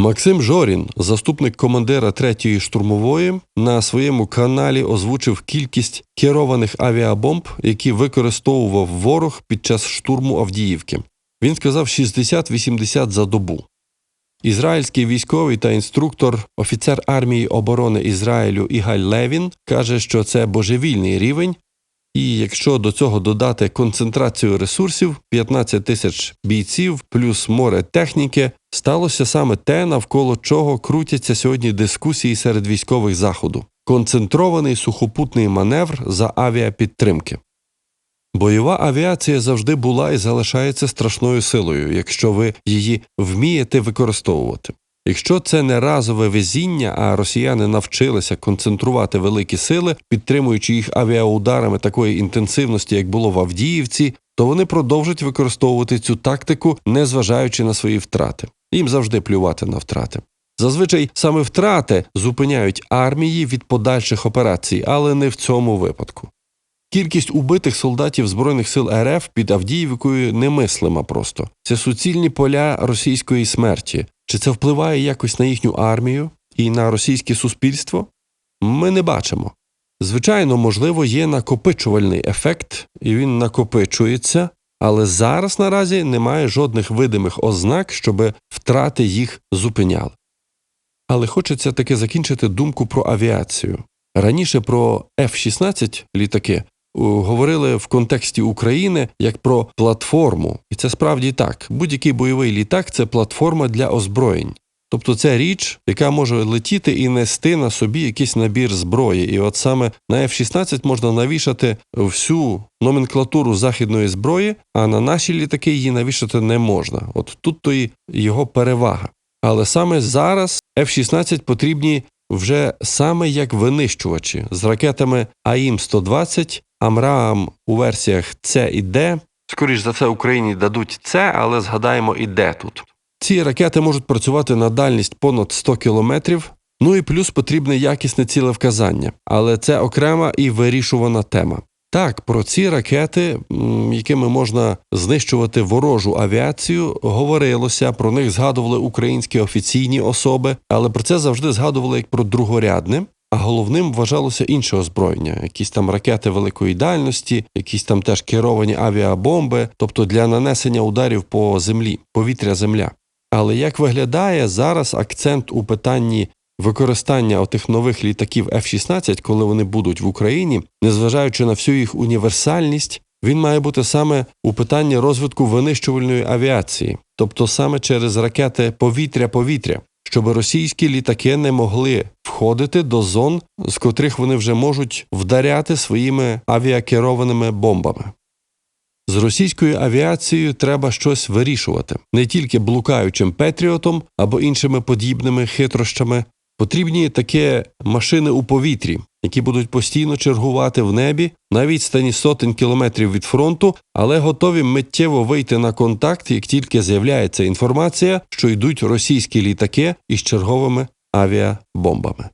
Максим Жорін, заступник командира 3-ї штурмової, на своєму каналі озвучив кількість керованих авіабомб, які використовував ворог під час штурму Авдіївки. Він сказав 60-80 за добу. Ізраїльський військовий та інструктор, офіцер армії оборони Ізраїлю Ігаль Левін каже, що це божевільний рівень, і якщо до цього додати концентрацію ресурсів 15 тисяч бійців плюс море техніки, сталося саме те, навколо чого крутяться сьогодні дискусії серед військових заходу концентрований сухопутний маневр за авіапідтримки. Бойова авіація завжди була і залишається страшною силою, якщо ви її вмієте використовувати. Якщо це не разове везіння, а росіяни навчилися концентрувати великі сили, підтримуючи їх авіаударами такої інтенсивності, як було в Авдіївці, то вони продовжать використовувати цю тактику, незважаючи на свої втрати. Їм завжди плювати на втрати. Зазвичай саме втрати зупиняють армії від подальших операцій, але не в цьому випадку. Кількість убитих солдатів Збройних сил РФ під Авдіївкою немислима просто. Це суцільні поля російської смерті. Чи це впливає якось на їхню армію і на російське суспільство? Ми не бачимо. Звичайно, можливо, є накопичувальний ефект, і він накопичується, але зараз наразі немає жодних видимих ознак, щоб втрати їх зупиняли. Але хочеться таки закінчити думку про авіацію. Раніше про F-16 літаки говорили в контексті України як про платформу, і це справді так. Будь-який бойовий літак це платформа для озброєнь. Тобто це річ, яка може летіти і нести на собі якийсь набір зброї. І от саме на F-16 можна навішати всю номенклатуру західної зброї, а на наші літаки її навішати не можна. От тут то і його перевага. Але саме зараз F-16 потрібні вже саме як винищувачі з ракетами АІМ-120, Амраам у версіях С і Д. Скоріш за все, Україні дадуть це, але згадаємо і де тут. Ці ракети можуть працювати на дальність понад 100 кілометрів. Ну і плюс потрібне якісне цілевказання, але це окрема і вирішувана тема. Так, про ці ракети, якими можна знищувати ворожу авіацію, говорилося, про них згадували українські офіційні особи, але про це завжди згадували як про другорядне. А головним вважалося інше озброєння, якісь там ракети великої дальності, якісь там теж керовані авіабомби, тобто для нанесення ударів по землі, повітря-земля. Але як виглядає зараз акцент у питанні використання отих нових літаків F-16, коли вони будуть в Україні, незважаючи на всю їх універсальність, він має бути саме у питанні розвитку винищувальної авіації, тобто саме через ракети повітря-повітря, щоб російські літаки не могли входити до зон, з котрих вони вже можуть вдаряти своїми авіакерованими бомбами. З російською авіацією треба щось вирішувати не тільки блукаючим Петріотом або іншими подібними хитрощами. Потрібні такі машини у повітрі, які будуть постійно чергувати в небі на відстані сотень кілометрів від фронту, але готові миттєво вийти на контакт, як тільки з'являється інформація, що йдуть російські літаки із черговими авіабомбами.